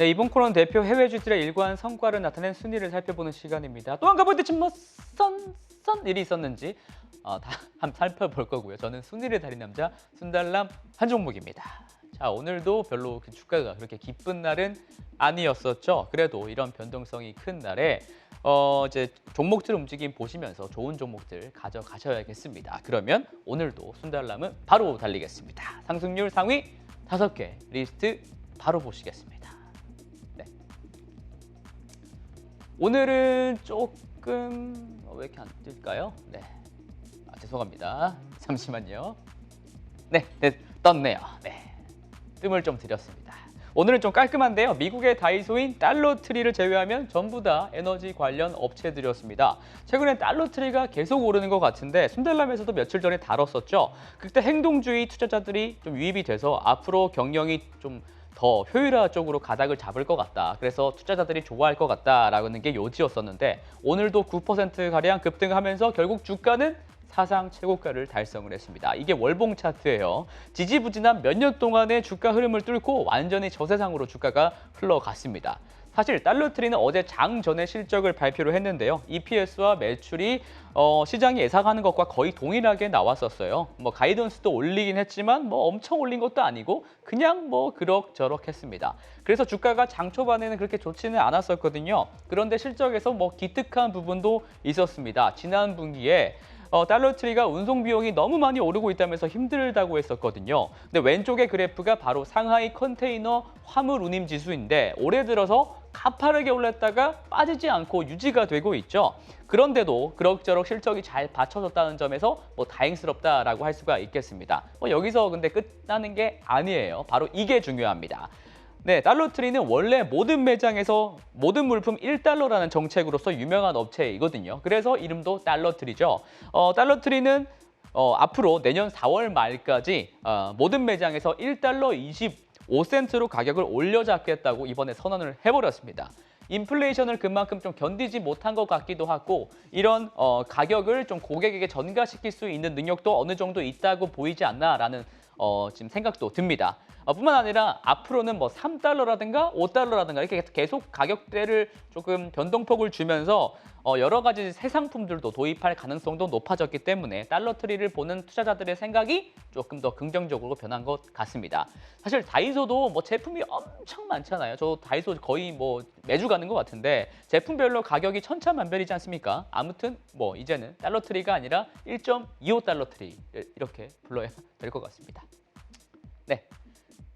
네, 이번 코너는 대표 해외주들의 일관 성과를 나타낸 순위를 살펴보는 시간입니다. 또한 가볼 때쯤 뭐 썬, 썬 일이 있었는지 어, 다 한번 살펴볼 거고요. 저는 순위를 달인 남자 순달람 한종목입니다. 자, 오늘도 별로 그 주가가 그렇게 기쁜 날은 아니었었죠. 그래도 이런 변동성이 큰 날에 어, 이제 종목들 움직임 보시면서 좋은 종목들 가져가셔야겠습니다. 그러면 오늘도 순달람은 바로 달리겠습니다. 상승률 상위 다섯 개 리스트 바로 보시겠습니다. 오늘은 조금 어, 왜 이렇게 안 뜰까요? 네. 아, 죄송합니다. 잠시만요. 네, 네, 떴네요. 네. 뜸을 좀 들였습니다. 오늘은 좀 깔끔한데요. 미국의 다이소인 달러트리를 제외하면 전부 다 에너지 관련 업체들이었습니다. 최근에 달러트리가 계속 오르는 것 같은데 순달람에서도 며칠 전에 다뤘었죠. 그때 행동주의 투자자들이 좀 유입이 돼서 앞으로 경영이 좀 더 효율화 쪽으로 가닥을 잡을 것 같다. 그래서 투자자들이 좋아할 것 같다라는 게 요지였었는데 오늘도 9%가량 급등하면서 결국 주가는 사상 최고가를 달성을 했습니다. 이게 월봉 차트예요. 지지부진한 몇 년 동안의 주가 흐름을 뚫고 완전히 저세상으로 주가가 흘러갔습니다. 사실 달러트리는 어제 장 전에 실적을 발표를 했는데요. EPS와 매출이 어, 시장이 예상하는 것과 거의 동일하게 나왔었어요. 뭐 가이던스도 올리긴 했지만 뭐 엄청 올린 것도 아니고 그냥 뭐 그럭저럭 했습니다. 그래서 주가가 장 초반에는 그렇게 좋지는 않았었거든요. 그런데 실적에서 뭐 기특한 부분도 있었습니다. 지난 분기에 어, 달러트리가 운송 비용이 너무 많이 오르고 있다면서 힘들다고 했었거든요. 근데 왼쪽의 그래프가 바로 상하이 컨테이너 화물 운임 지수인데 올해 들어서 가파르게 올랐다가 빠지지 않고 유지가 되고 있죠. 그런데도 그럭저럭 실적이 잘 받쳐졌다는 점에서 뭐 다행스럽다라고 할 수가 있겠습니다. 뭐 여기서 근데 끝나는 게 아니에요. 바로 이게 중요합니다. 네, 달러트리는 원래 모든 매장에서 모든 물품 1달러라는 정책으로서 유명한 업체이거든요. 그래서 이름도 달러트리죠. 어, 달러트리는 어, 앞으로 내년 4월 말까지 어, 모든 매장에서 1달러 25센트로 가격을 올려잡겠다고 이번에 선언을 해버렸습니다. 인플레이션을 그만큼 좀 견디지 못한 것 같기도 하고 이런 어, 가격을 좀 고객에게 전가시킬 수 있는 능력도 어느 정도 있다고 보이지 않나라는 어, 지금 생각도 듭니다. 어, 뿐만 아니라 앞으로는 뭐 3달러라든가 5달러라든가 이렇게 계속 가격대를 조금 변동폭을 주면서 어, 여러 가지 새 상품들도 도입할 가능성도 높아졌기 때문에 달러 트리를 보는 투자자들의 생각이 조금 더 긍정적으로 변한 것 같습니다. 사실 다이소도 뭐 제품이 엄청 많잖아요. 저 다이소 거의 뭐 매주 가는 것 같은데 제품별로 가격이 천차만별이지 않습니까? 아무튼 뭐 이제는 달러 트리가 아니라 1.25 달러 트리 이렇게 불러야 될 것 같습니다. 네.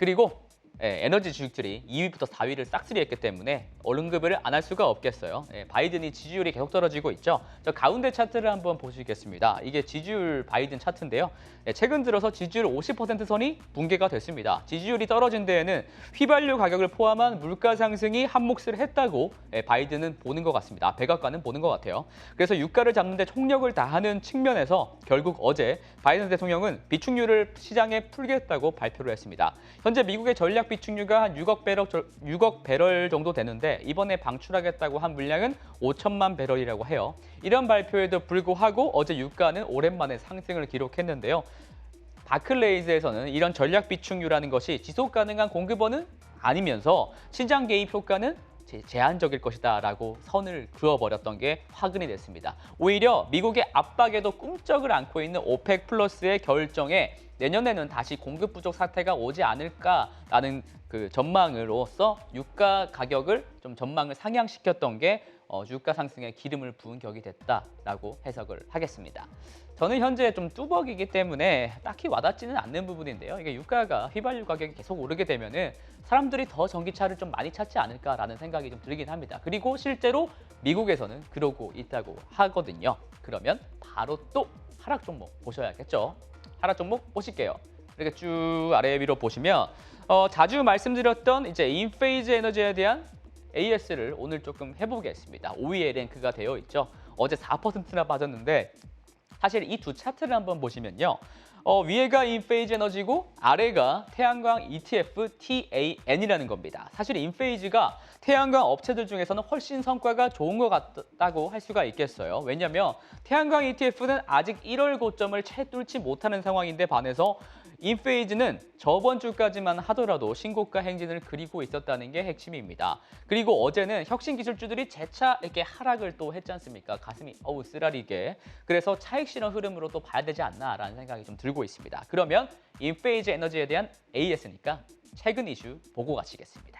그리고 예, 에너지 주식들이 2위부터 4위를 싹쓸이했기 때문에 언급을 안할 수가 없겠어요. 예, 바이든이 지지율이 계속 떨어지고 있죠. 저 가운데 차트를 한번 보시겠습니다. 이게 지지율 바이든 차트인데요. 예, 최근 들어서 지지율 50% 선이 붕괴가 됐습니다. 지지율이 떨어진 데에는 휘발유 가격을 포함한 물가 상승이 한 몫을 했다고 예, 바이든은 보는 것 같습니다. 백악관은 보는 것 같아요. 그래서 유가를 잡는데 총력을 다하는 측면에서 결국 어제 바이든 대통령은 비축률을 시장에 풀겠다고 발표를 했습니다. 현재 미국의 전략 비축류가 한 6억 배럴, 6억 배럴 정도 되는데 이번에 방출하겠다고 한 물량은 5천만 배럴이라고 해요. 이런 발표에도 불구하고 어제 유가는 오랜만에 상승을 기록했는데요. 바클레이즈에서는 이런 전략 비축류라는 것이 지속 가능한 공급원은 아니면서 시장 개입 효과는 제한적일 것이다 라고 선을 그어버렸던 게 화근이 됐습니다. 오히려 미국의 압박에도 꿈쩍을 안고 있는 오펙 플러스의 결정에 내년에는 다시 공급 부족 사태가 오지 않을까라는 그 전망으로서 유가 가격을 좀 전망을 상향시켰던 게 어, 유가 상승에 기름을 부은 격이 됐다라고 해석을 하겠습니다. 저는 현재 좀 뚜벅이기 때문에 딱히 와닿지는 않는 부분인데요. 이게 유가가 휘발유 가격이 계속 오르게 되면은 사람들이 더 전기차를 좀 많이 찾지 않을까라는 생각이 좀 들긴 합니다. 그리고 실제로 미국에서는 그러고 있다고 하거든요. 그러면 바로 또 하락 종목 보셔야겠죠. 하락 종목 보실게요. 이렇게 쭉 아래 위로 보시면 어, 자주 말씀드렸던 이제 인페이즈 에너지에 대한 AS를 오늘 조금 해보겠습니다. 5위에 랭크가 되어 있죠. 어제 4%나 빠졌는데 사실 이 두 차트를 한번 보시면요. 어, 위에가 인페이즈 에너지고 아래가 태양광 ETF TAN이라는 겁니다. 사실 인페이즈가 태양광 업체들 중에서는 훨씬 성과가 좋은 것 같다고 할 수가 있겠어요. 왜냐하면 태양광 ETF는 아직 1월 고점을 채 뚫지 못하는 상황인데 반해서 인페이즈는 저번 주까지만 하더라도 신고가 행진을 그리고 있었다는 게 핵심입니다. 그리고 어제는 혁신 기술주들이 재차 이렇게 하락을 또 했지 않습니까? 가슴이 어우 쓰라리게. 그래서 차익 실현 흐름으로 또 봐야 되지 않나라는 생각이 좀 들고 있습니다. 그러면 인페이즈 에너지에 대한 AS니까 최근 이슈 보고 가시겠습니다.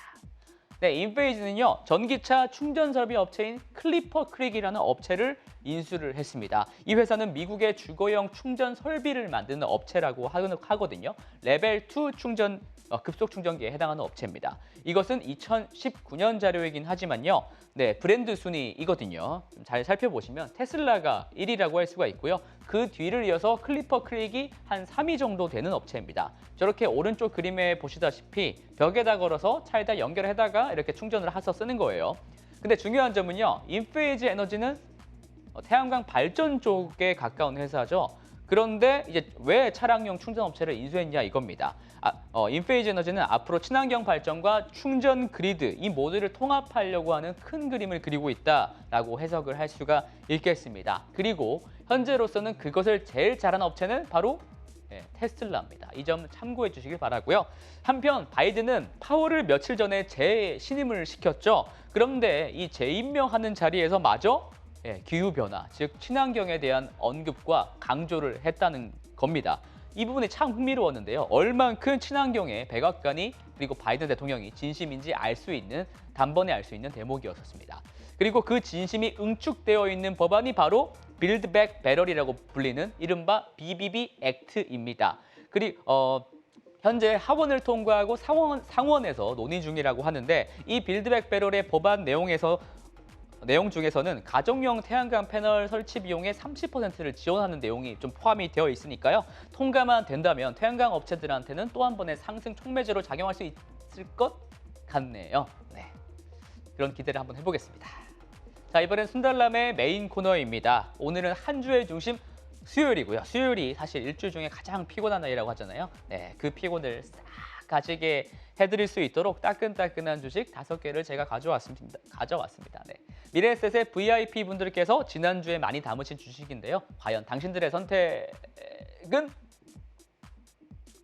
네, 인페이즈는요 전기차 충전 설비 업체인 클리퍼 크릭이라는 업체를 인수를 했습니다. 이 회사는 미국의 주거용 충전 설비를 만드는 업체라고 하- 하거든요. 레벨 2 충전 어, 급속 충전기에 해당하는 업체입니다. 이것은 2019년 자료이긴 하지만요. 네, 브랜드 순위이거든요. 좀잘 살펴보시면 테슬라가 1위라고 할 수가 있고요. 그 뒤를 이어서 클리퍼 크릭이 한 3위 정도 되는 업체입니다. 저렇게 오른쪽 그림에 보시다시피 벽에다 걸어서 차에다 연결해다가 이렇게 충전을 해서 쓰는 거예요. 근데 중요한 점은요. 인페이즈 에너지는 어, 태양광 발전 쪽에 가까운 회사죠. 그런데 이제 왜 차량용 충전 업체를 인수했냐 이겁니다. 아, 어, 인페이즈 에너지는 앞으로 친환경 발전과 충전 그리드 이 모두를 통합하려고 하는 큰 그림을 그리고 있다라고 해석을 할 수가 있겠습니다. 그리고 현재로서는 그것을 제일 잘하는 업체는 바로 예, 테슬라입니다. 이 점 참고해 주시길 바라고요. 한편 바이든은 파월을 며칠 전에 재신임을 시켰죠. 그런데 이 재임명하는 자리에서 마저 예, 기후 변화, 즉 친환경에 대한 언급과 강조를 했다는 겁니다. 이 부분이 참 흥미로웠는데요. 얼만큼 친환경에 백악관이 그리고 바이든 대통령이 진심인지 알 수 있는 단번에 알 수 있는 대목이었습니다. 그리고 그 진심이 응축되어 있는 법안이 바로 빌드 백 배럴이라고 불리는 이른바 BBB 액트입니다. 그리고 어, 현재 하원을 통과하고 상원, 상원에서 논의 중이라고 하는데 이 빌드백 배럴의 법안 내용에서 내용 중에서는 가정용 태양광 패널 설치 비용의 30%를 지원하는 내용이 좀 포함이 되어 있으니까요. 통과만 된다면 태양광 업체들한테는 또 한 번의 상승 촉매제로 작용할 수 있을 것 같네요. 네. 그런 기대를 한번 해보겠습니다. 자, 이번엔 순달람의 메인 코너입니다. 오늘은 한 주의 중심 수요일이고요. 수요일이 사실 일주 중에 가장 피곤한 날이라고 하잖아요. 네, 그 피곤을 싹 가지게 해드릴 수 있도록 따끈따끈한 주식 다섯 개를 제가 가져왔습니다. 가져왔습니다. 네. 미래에셋의 VIP 분들께서 지난주에 많이 담으신 주식인데요. 과연 당신들의 선택은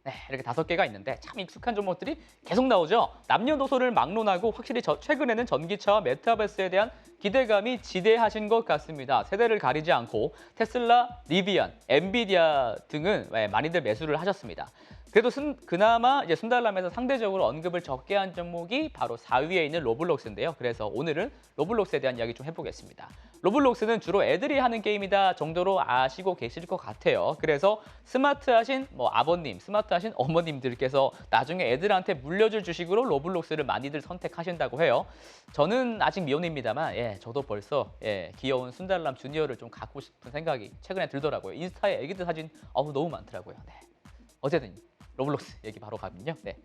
네, 이렇게 다섯 개가 있는데 참 익숙한 종목들이 계속 나오죠. 남녀노소를 막론하고 확실히 저- 최근에는 전기차와 메타버스에 대한 기대감이 지대하신 것 같습니다. 세대를 가리지 않고 테슬라, 리비안, 엔비디아 등은 네, 많이들 매수를 하셨습니다. 그래도 순- 그나마 이제 순달람에서 상대적으로 언급을 적게 한 종목이 바로 4위에 있는 로블록스인데요. 그래서 오늘은 로블록스에 대한 이야기 좀 해보겠습니다. 로블록스는 주로 애들이 하는 게임이다 정도로 아시고 계실 것 같아요. 그래서 스마트하신 뭐 아버님, 스마트하신 어머님들께서 나중에 애들한테 물려줄 주식으로 로블록스를 많이들 선택하신다고 해요. 저는 아직 미혼입니다만, 예, 저도 벌써 예, 귀여운 순달람 주니어를 좀 갖고 싶은 생각이 최근에 들더라고요. 인스타에 애기들 사진 어우 너무 많더라고요. 네. 어쨌든 로블록스 얘기 바로 가면요. 네.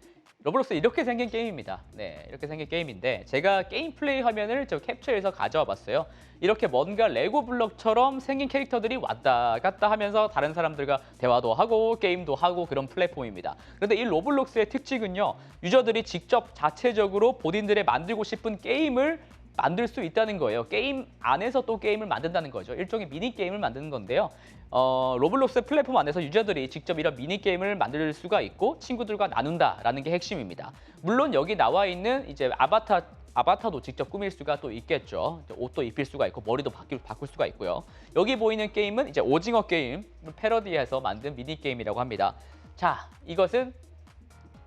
로블록스 이렇게 생긴 게임입니다. 네, 이렇게 생긴 게임인데 제가 게임 플레이 화면을 저 캡처해서 가져와 봤어요. 이렇게 뭔가 레고 블럭처럼 생긴 캐릭터들이 왔다 갔다 하면서 다른 사람들과 대화도 하고 게임도 하고 그런 플랫폼입니다. 그런데 이 로블록스의 특징은요. 유저들이 직접 자체적으로 본인들의 만들고 싶은 게임을 만들 수 있다는 거예요. 게임 안에서 또 게임을 만든다는 거죠. 일종의 미니 게임을 만드는 건데요. 어, 로블록스 플랫폼 안에서 유저들이 직접 이런 미니 게임을 만들 수가 있고 친구들과 나눈다라는 게 핵심입니다. 물론 여기 나와 있는 이제 아바타 아바타도 직접 꾸밀 수가 또 있겠죠. 옷도 입힐 수가 있고 머리도 바뀔, 바꿀 수가 있고요. 여기 보이는 게임은 이제 오징어 게임 패러디해서 만든 미니 게임이라고 합니다. 자, 이것은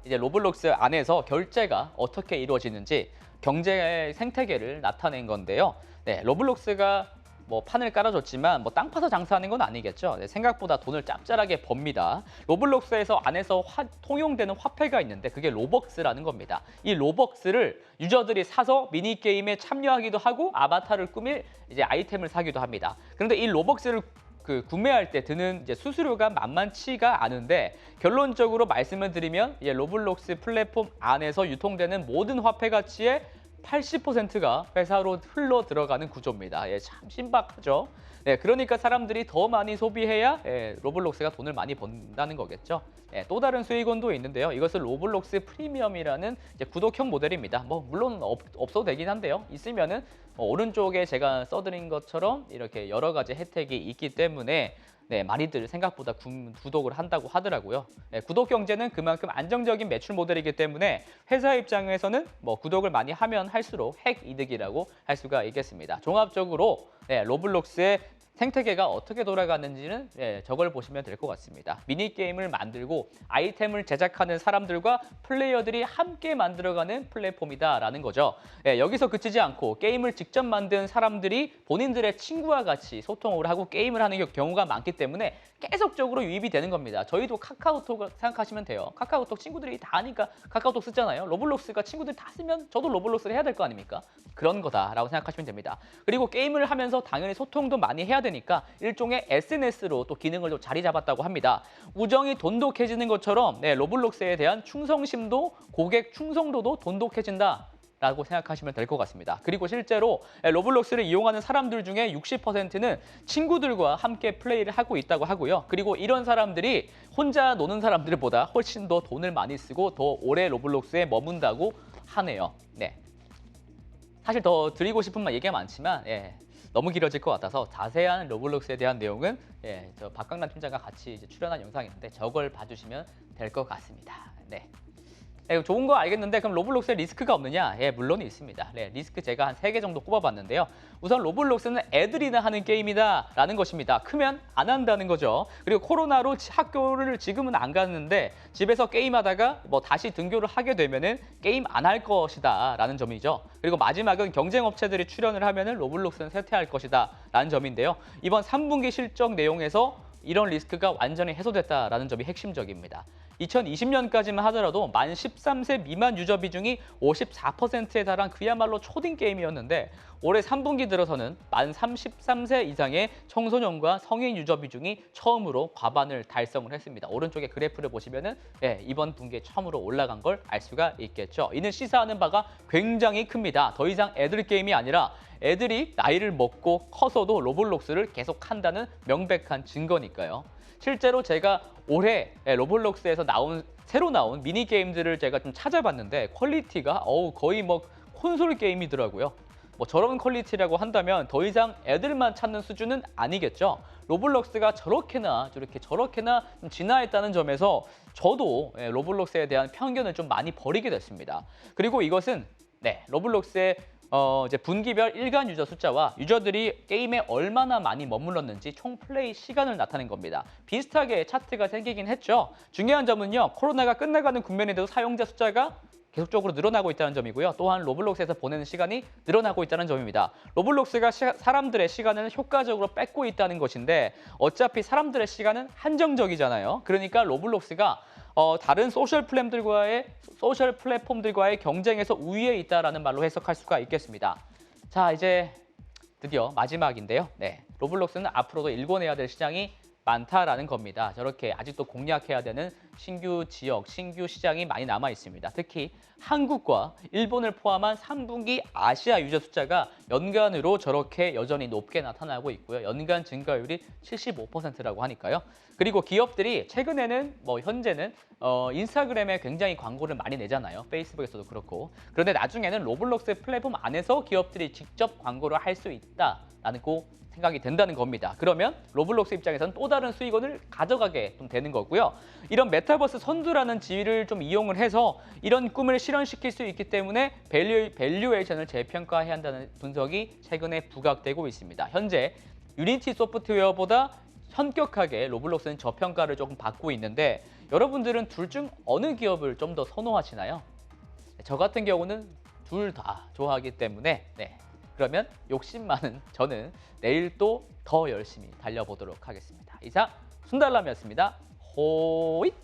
이제 로블록스 안에서 결제가 어떻게 이루어지는지 경제 생태계를 나타낸 건데요. 네, 로블록스가 뭐 판을 깔아줬지만 뭐 땅 파서 장사하는 건 아니겠죠. 네, 생각보다 돈을 짭짤하게 법니다. 로블록스에서 안에서 화- 통용되는 화폐가 있는데 그게 로벅스라는 겁니다. 이 로벅스를 유저들이 사서 미니 게임에 참여하기도 하고 아바타를 꾸밀 이제 아이템을 사기도 합니다. 그런데 이 로벅스를 그 구매할 때 드는 이제 수수료가 만만치가 않은데 결론적으로 말씀을 드리면 이제 로블록스 플랫폼 안에서 유통되는 모든 화폐 가치의 80%가 회사로 흘러 들어가는 구조입니다. 예, 참 신박하죠. 네, 그러니까 사람들이 더 많이 소비해야 예, 로블록스가 돈을 많이 번다는 거겠죠. 예, 또 다른 수익원도 있는데요. 이것은 로블록스 프리미엄이라는 구독형 모델입니다. 뭐 물론 없, 없어도 되긴 한데요. 있으면은 어, 오른쪽에 제가 써드린 것처럼 이렇게 여러 가지 혜택이 있기 때문에 네, 많이들 생각보다 구- 구독을 한다고 하더라고요. 네, 구독 경제는 그만큼 안정적인 매출 모델이기 때문에 회사 입장에서는 뭐 구독을 많이 하면 할수록 핵 이득이라고 할 수가 있겠습니다. 종합적으로 네, 로블록스의 생태계가 어떻게 돌아가는지는 예, 저걸 보시면 될 것 같습니다. 미니게임을 만들고 아이템을 제작하는 사람들과 플레이어들이 함께 만들어가는 플랫폼이다라는 거죠. 예, 여기서 그치지 않고 게임을 직접 만든 사람들이 본인들의 친구와 같이 소통을 하고 게임을 하는 경우가 많기 때문에 계속적으로 유입이 되는 겁니다. 저희도 카카오톡 생각하시면 돼요. 카카오톡 친구들이 다 아니까 카카오톡 쓰잖아요. 로블록스가 친구들 다 쓰면 저도 로블록스를 해야 될 거 아닙니까? 그런 거다라고 생각하시면 됩니다. 그리고 게임을 하면서 당연히 소통도 많이 해야 되니까 일종의 SNS로 또 기능을 또 자리 잡았다고 합니다. 우정이 돈독해지는 것처럼 네, 로블록스에 대한 충성심도 고객 충성도도 돈독해진다. 라고 생각하시면 될 것 같습니다. 그리고 실제로 로블록스를 이용하는 사람들 중에 60%는 친구들과 함께 플레이를 하고 있다고 하고요. 그리고 이런 사람들이 혼자 노는 사람들보다 훨씬 더 돈을 많이 쓰고 더 오래 로블록스에 머문다고 하네요. 네. 사실 더 드리고 싶은 말 얘기가 많지만 예, 너무 길어질 것 같아서 자세한 로블록스에 대한 내용은 예, 저 박강란 팀장과 같이 이제 출연한 영상이 있는데 저걸 봐주시면 될 것 같습니다. 네. 예, 좋은 거 알겠는데 그럼 로블록스에 리스크가 없느냐? 예, 물론 있습니다. 네, 리스크 제가 한 세 개 정도 꼽아봤는데요. 우선 로블록스는 애들이나 하는 게임이다 라는 것입니다. 크면 안 한다는 거죠. 그리고 코로나로 지- 학교를 지금은 안 가는데 집에서 게임하다가 뭐 다시 등교를 하게 되면은 게임 안 할 것이다 라는 점이죠. 그리고 마지막은 경쟁 업체들이 출연을 하면은 로블록스는 쇠퇴할 것이다 라는 점인데요. 이번 3분기 실적 내용에서 이런 리스크가 완전히 해소됐다라는 점이 핵심적입니다. 2020년까지만 하더라도 만 13세 미만 유저 비중이 54%에 달한 그야말로 초딩 게임이었는데 올해 3분기 들어서는 만 33세 이상의 청소년과 성인 유저 비중이 처음으로 과반을 달성을 했습니다. 오른쪽에 그래프를 보시면은 예, 이번 분기에 처음으로 올라간 걸 알 수가 있겠죠. 이는 시사하는 바가 굉장히 큽니다. 더 이상 애들 게임이 아니라 애들이 나이를 먹고 커서도 로블록스를 계속 한다는 명백한 증거니까요. 실제로 제가 올해 예, 로블록스에서 나온 새로 나온 미니 게임들을 제가 좀 찾아봤는데 퀄리티가 어우 거의 뭐 콘솔 게임이더라고요. 뭐 저런 퀄리티라고 한다면 더 이상 애들만 찾는 수준은 아니겠죠. 로블록스가 저렇게나 저렇게 저렇게나 좀 진화했다는 점에서 저도 예, 로블록스에 대한 편견을 좀 많이 버리게 됐습니다. 그리고 이것은 네, 로블록스의 어, 이제 분기별 일간 유저 숫자와 유저들이 게임에 얼마나 많이 머물렀는지 총 플레이 시간을 나타낸 겁니다. 비슷하게 차트가 생기긴 했죠. 중요한 점은요. 코로나가 끝나가는 국면인데도 사용자 숫자가 계속적으로 늘어나고 있다는 점이고요. 또한 로블록스에서 보내는 시간이 늘어나고 있다는 점입니다. 로블록스가 시- 사람들의 시간을 효과적으로 뺏고 있다는 것인데 어차피 사람들의 시간은 한정적이잖아요. 그러니까 로블록스가 어, 다른 소셜 플랫폼들과의 소셜 플랫폼들과의 경쟁에서 우위에 있다라는 말로 해석할 수가 있겠습니다. 자, 이제 드디어 마지막인데요. 네, 로블록스는 앞으로도 일궈내야 될 시장이 많다라는 겁니다. 저렇게 아직도 공략해야 되는 신규 지역, 신규 시장이 많이 남아 있습니다. 특히 한국과 일본을 포함한 3분기 아시아 유저 숫자가 연간으로 저렇게 여전히 높게 나타나고 있고요. 연간 증가율이 75%라고 하니까요. 그리고 기업들이 최근에는 뭐 현재는 어, 인스타그램에 굉장히 광고를 많이 내잖아요. 페이스북에서도 그렇고. 그런데 나중에는 로블록스 플랫폼 안에서 기업들이 직접 광고를 할 수 있다라는 고 생각이 된다는 겁니다. 그러면 로블록스 입장에서는 또 다른 수익원을 가져가게 좀 되는 거고요. 이런 메타버스 선두라는 지위를 좀 이용을 해서 이런 꿈을 실현시킬 수 있기 때문에 밸류, 밸류에이션을 재평가해야 한다는 분석 이 최근에 부각되고 있습니다. 현재 유니티 소프트웨어보다 현격하게 로블록스는 저평가를 조금 받고 있는데 여러분들은 둘 중 어느 기업을 좀 더 선호하시나요? 저 같은 경우는 둘 다 좋아하기 때문에 네. 그러면 욕심 많은 저는 내일 또 더 열심히 달려보도록 하겠습니다. 이상 순달람이었습니다. 호잇!